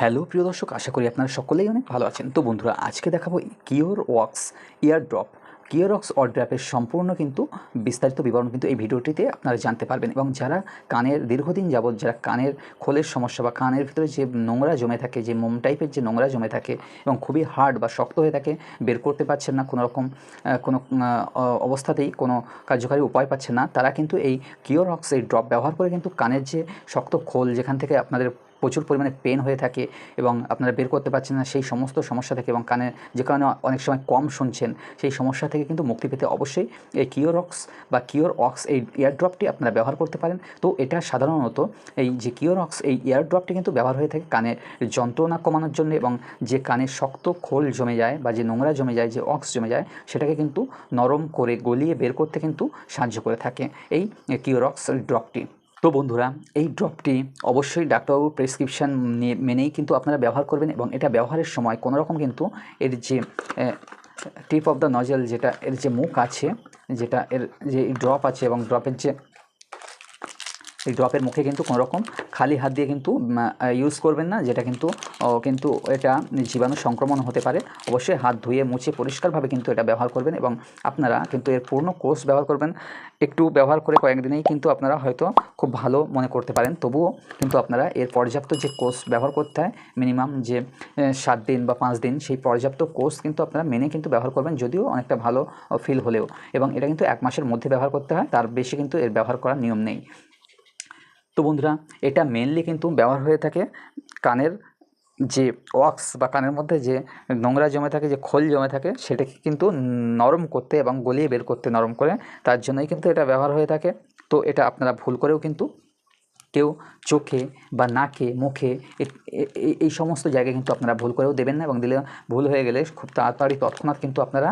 Hello, প্রিয় দর্শক, আশা করি আপনারা সকলেই অনেক ভালো আছেন। তো বন্ধুরা, আজকে দেখাবো কিওর ওয়াক্স ইয়ার ড্রপ কিওরক্স অড্রাপের সম্পূর্ণ কিন্তু বিস্তারিত বিবরণ কিন্তু এই ভিডিওটিতে আপনারা জানতে পারবেন এবং যারা কানের দীর্ঘদিন যাবৎ, যারা কানের খোলের সমস্যা বা কানের ভিতরে যে নোংরা জমে থাকে, যে মোম টাইপের যে নোংরা জমে থাকে এবং খুবই হার্ড বা শক্ত হয়ে থাকে, বের করতে পারছেন না, কোনো রকম কোনো অবস্থাতেই কোনো কার্যকারী উপায় পাচ্ছেন না, তারা কিন্তু এই কিওরক্স এই ড্রপ ব্যবহার করে কিন্তু কানের যে শক্ত খোল যেখান থেকে আপনাদের প্রচুর পরিমাণে পেন হয়ে থাকে এবং আপনারা বের করতে পারছেন না সেই সমস্ত সমস্যা থেকে এবং কানে যে কারণে অনেক সময় কম শুনছেন, সেই সমস্যা থেকে কিন্তু মুক্তি পেতে অবশ্যই এই কিওরক্স বা কিওর অক্স এই ইয়ারড্রপটি আপনারা ব্যবহার করতে পারেন। তো এটা সাধারণত এই যে কিওরক্স এই ইয়ারড্রপটি কিন্তু ব্যবহার হয়ে থাকে কানের যন্ত্রণা কমানোর জন্য এবং যে কানের শক্ত খোল জমে যায় বা যে নোংরা জমে যায়, যে অক্স জমে যায়, সেটাকে কিন্তু নরম করে গলিয়ে বের করতে কিন্তু সাহায্য করে থাকে এই কিওরক্স ড্রপটি তো বন্ধুরা, এই ড্রপটি অবশ্যই ডাক্তারবাবুর প্রেসক্রিপশান মেনেই কিন্তু আপনারা ব্যবহার করবেন এবং এটা ব্যবহারের সময় কোনো রকম কিন্তু এর যে টিপ অফ দ্য নজেল যেটা, এর যে মুখ আছে, যেটা এর যে ড্রপ আছে এবং ড্রপের যে এই ড্রপের মুখে কিন্তু কোনো রকম খালি হাত দিয়ে কিন্তু ইউজ করবেন না, যেটা কিন্তু কিন্তু এটা জীবাণু সংক্রমণ হতে পারে। অবশ্যই হাত ধুয়ে মুছে পরিষ্কারভাবে কিন্তু এটা ব্যবহার করবেন এবং আপনারা কিন্তু এর পূর্ণ কোর্স ব্যবহার করবেন। একটু ব্যবহার করে কয়েকদিনেই কিন্তু আপনারা হয়তো খুব ভালো মনে করতে পারেন। তবুও কিন্তু আপনারা এর পর্যাপ্ত যে কোর্স ব্যবহার করতে হয় মিনিমাম যে সাত দিন বা পাঁচ দিন, সেই পর্যাপ্ত কোর্স কিন্তু আপনারা মেনে কিন্তু ব্যবহার করবেন, যদিও অনেকটা ভালো ফিল হলেও। এবং এটা কিন্তু এক মাসের মধ্যে ব্যবহার করতে হয়, তার বেশি কিন্তু এর ব্যবহার করার নিয়ম নেই। তো বন্ধুরা, এটা মেনলি কিন্তু ব্যবহার হয়ে থাকে কানের যে ওয়াক্স বা কানের মধ্যে যে নোংরা জমে থাকে, যে খোল জমে থাকে, সেটাকে কিন্তু নরম করতে এবং গলিয়ে বের করতে নরম করে, তার জন্যই কিন্তু এটা ব্যবহার হয়ে থাকে। তো এটা আপনারা ভুল করেও কিন্তু কেউ চোখে বা নাকে, মুখে এই সমস্ত জায়গায় কিন্তু আপনারা ভুল করেও দেবেন না এবং দিলে ভুল হয়ে গেলে খুব তাড়াতাড়ি তৎক্ষণাৎ কিন্তু আপনারা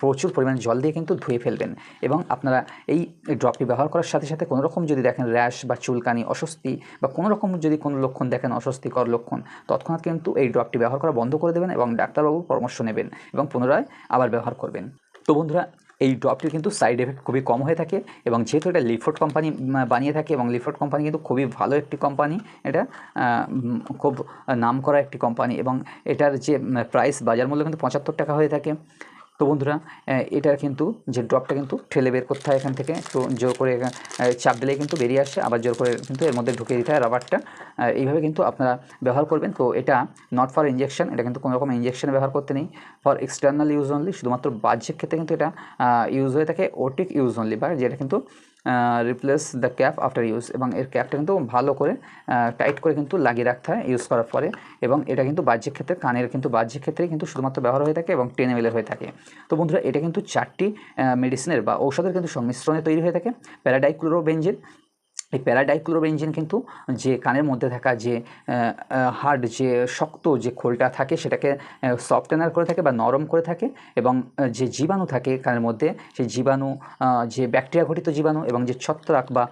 প্রচুর পরিমাণে জল দিয়ে কিন্তু ধুয়ে ফেলবেন এবং আপনারা এই ড্রপটি ব্যবহার করার সাথে সাথে কোনো রকম যদি দেখেন র্যাশ বা চুলকানি, অস্বস্তি বা কোনো রকম যদি কোনো লক্ষণ দেখেন, অস্বস্তিকর লক্ষণ, তৎক্ষণাৎ কিন্তু এই ড্রপটি ব্যবহার করা বন্ধ করে দেবেন এবং ডাক্তারবাবুর পরামর্শ নেবেন এবং পুনরায় আবার ব্যবহার করবেন। তো বন্ধুরা এই ড্রপটির কিন্তু সাইড এফেক্ট খুবই কম হয়ে থাকে এবং যেহেতু এটা লিফোর্ড কোম্পানি বানিয়ে থাকে এবং লিফোর্ড কোম্পানি কিন্তু খুবই ভালো একটি কোম্পানি এটা খুব নাম করা একটি কোম্পানি এবং এটার যে প্রাইস বাজার মূল্য কিন্তু পঁচাত্তর টাকা হয়ে থাকে। তো বন্ধুরা এটার কিন্তু যে ড্রপটা কিন্তু ঠেলে বের করতে হয় এখান থেকে, একটু জোর করে চাপ দিলে কিন্তু বেরিয়ে আসে, আবার জোর করে কিন্তু এর মধ্যে ঢুকিয়ে দিতে হয় রাবারটা এইভাবে কিন্তু আপনারা ব্যবহার করবেন। তো এটা নট ফর ইঞ্জেকশন এটা কিন্তু কোনো রকম ইঞ্জেকশন ব্যবহার করতে নেই। ফর এক্সটার্নাল ইউজ অনলি শুধুমাত্র বাহ্যিক ক্ষেত্রে কিন্তু এটা ইউজ হয়ে থাকে ওটিক ইউজ অনলি বা যেটা কিন্তু replace the cap after use এবং এর ক্যাপটা কিন্তু ভালো করে টাইট করে কিন্তু লাগিয়ে রাখতে হয় ইউজ করার পরে এবং এটা কিন্তু বাহ্যিক ক্ষেত্রে, কানের কিন্তু বাহ্যিক ক্ষেত্রে কিন্তু শুধুমাত্র ব্যবহার হয়ে থাকে এবং টেন এমএলের হয়ে থাকে। তো বন্ধুরা, এটা কিন্তু চারটি মেডিসিনের বা ঔষধের কিন্তু সংমিশ্রণে তৈরি হয়ে থাকে। প্যারাডাইক্লোরোবেঞ্জিন এই প্যারাডাইক্লোরোবেঞ্জিন কিন্তু যে কানের মধ্যে থাকা যে হার্ড যে শক্ত যে খোলটা থাকে সেটাকে সফটেনার করে থাকে বা নরম করে থাকে এবং যে জীবাণু থাকে কানের মধ্যে সেই জীবাণু যে ব্যাকটেরিয়া ঘটিত জীবাণু এবং যে ছত্রাক বা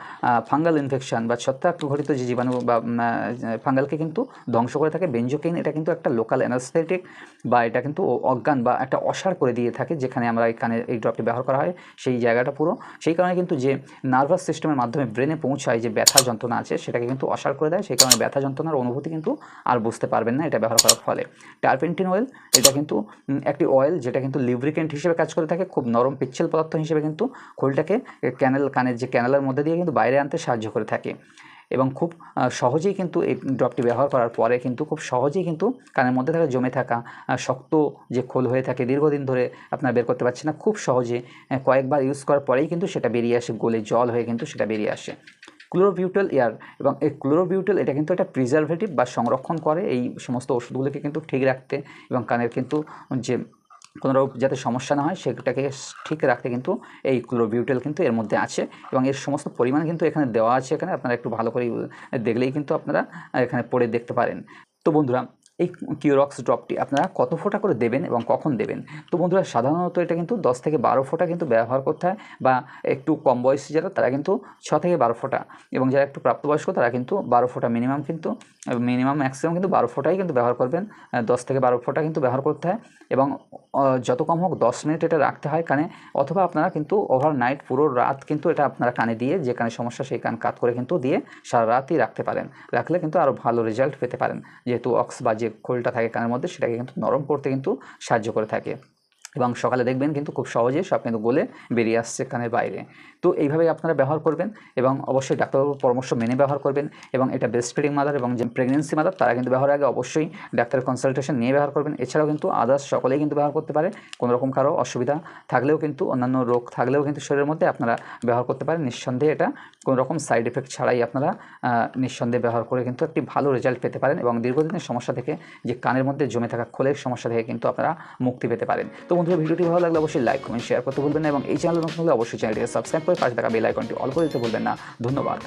ফাঙ্গাল ইনফেকশন বা ছত্রাক ঘটিত যে জীবাণু বা ফাঙ্গালকে কিন্তু ধ্বংস করে থাকে। বেঞ্জোকেইন এটা কিন্তু একটা লোকাল অ্যানাস্থেটিক বা এটা কিন্তু অজ্ঞান বা একটা অসার করে দিয়ে থাকে যেখানে আমরা এই কানের, এই ড্রপটি ব্যবহার করা হয় সেই জায়গাটা পুরো। সেই কারণে কিন্তু যে নার্ভাস সিস্টেমের মাধ্যমে ব্রেনে পৌঁছায় যে ব্যথা যন্ত্রণা আছে সেটাকে কিন্তু অসার করে দেয়। সেই কারণে ব্যথা যন্ত্রণার অনুভূতি কিন্তু আর বুঝতে পারবেন না, এটা ব্যবহার করার ফলে। টার্পেন্টিন অয়েল এটা কিন্তু একটি অয়েল যেটা কিন্তু লিব্রিকেন্ট হিসেবে কাজ করে থাকে, খুব নরম পিচ্ছিল পদার্থ হিসেবে কিন্তু খোলটাকে ক্যানেল কানের যে ক্যানেলের মধ্যে দিয়ে কিন্তু বাইরে আনতে সাহায্য করে থাকে। এবং খুব সহজেই কিন্তু এই ড্রপটি ব্যবহার করার পরে কিন্তু খুব সহজেই কিন্তু কানের মধ্যে থাকা, জমে থাকা শক্ত যে খোল হয়ে থাকে দীর্ঘদিন ধরে আপনারা বের করতে পারছেন না, খুব সহজে কয়েকবার ইউজ করার পরেই কিন্তু সেটা বেরিয়ে আসে, গোলে জল হয়ে কিন্তু সেটা বেরিয়ে আসে। ক্লোরোবিউটেল এয়ার এবং এই ক্লোরোবিউটাল এটা কিন্তু একটা প্রিজারভেটিভ বা সংরক্ষণ করে এই সমস্ত ওষুধগুলোকে কিন্তু ঠিক রাখতে এবং কানের কিন্তু যে কোনো রকম যাতে সমস্যা না হয় সেটাকে ঠিক রাখতে কিন্তু এই ক্লোরোবিউটেল কিন্তু এর মধ্যে আছে এবং এর সমস্ত পরিমাণ কিন্তু এখানে দেওয়া আছে এখানে। আপনারা একটু ভালো করে দেখলেই কিন্তু আপনারা এখানে পড়ে দেখতে পারেন। তো বন্ধুরা এই কিউরক্স ড্রপটি আপনারা কত ফোঁটা করে দেবেন এবং কখন দেবেন? তো বন্ধুরা, সাধারণত এটা কিন্তু দশ থেকে বারো ফোঁটা কিন্তু ব্যবহার করতে হয় বা একটু কম বয়সী যারা, তারা কিন্তু ছ থেকে বারো ফোঁটা এবং যারা একটু প্রাপ্তবয়স্ক, তারা কিন্তু বারো ফোঁটা মিনিমাম কিন্তু মিনিমাম ম্যাক্সিমাম কিন্তু বারো ফোঁটাই কিন্তু ব্যবহার করবেন। দশ থেকে বারো ফোঁটা কিন্তু ব্যবহার করতে হয়। এবং যত কম হোক দশ মিনিট এটা রাখতে হয় কানে, অথবা আপনারা কিন্তু ওভার নাইট পুরো রাত কিন্তু এটা আপনারা কানে দিয়ে, যে কানে সমস্যা সেই কান কাত করে কিন্তু দিয়ে সারা রাতই রাখতে পারেন। রাখলে কিন্তু আরও ভালো রেজাল্ট পেতে পারেন। যেহেতু অক্স বা যে খোলটা থাকে কানের মধ্যে সেটাকে কিন্তু নরম করতে কিন্তু সাহায্য করে থাকে। এবং সকালে দেখবেন কিন্তু খুব সহজে সব কিন্তু গলে বেরিয়ে আসছে কানের বাইরে। তো এইভাবেই আপনারা ব্যবহার করবেন এবং অবশ্যই ডাক্তারবাবুর পরামর্শ মেনে ব্যবহার করবেন এবং এটা বেস্ট ফিডিং মাদার এবং যে প্রেগনেন্সি মাদার তারা কিন্তু ব্যবহারের আগে অবশ্যই ডাক্তারের কনসালটেশন নিয়ে ব্যবহার করবেন। এছাড়াও কিন্তু আদার্স সকলেই কিন্তু ব্যবহার করতে পারে। কোনো রকম কারও অসুবিধা থাকলেও কিন্তু, অন্যান্য রোগ থাকলেও কিন্তু শরীরের মধ্যে আপনারা ব্যবহার করতে পারেন। নিঃসন্দেহে এটা কোনো রকম সাইড এফেক্ট ছাড়াই আপনারা নিঃসন্দেহে ব্যবহার করে কিন্তু একটি ভালো রেজাল্ট পেতে পারেন এবং দীর্ঘদিনের সমস্যা থেকে যে কানের মধ্যে জমে থাকা খোলের সমস্যা থেকে কিন্তু আপনারা মুক্তি পেতে পারেন। তো বন্ধুরা, ভিডিওটি ভালো লাগলে অবশ্যই লাইক কমেন্ট শেয়ার করতে ভুলবেন না এবং এই চ্যানেল নতুন হলে অবশ্যই চ্যানেলটিকে সাবস্ক্রাইব করে পাশে থাকা বেল আইকনটি অল করে দিতে ভুলবেন না। ধন্যবাদ।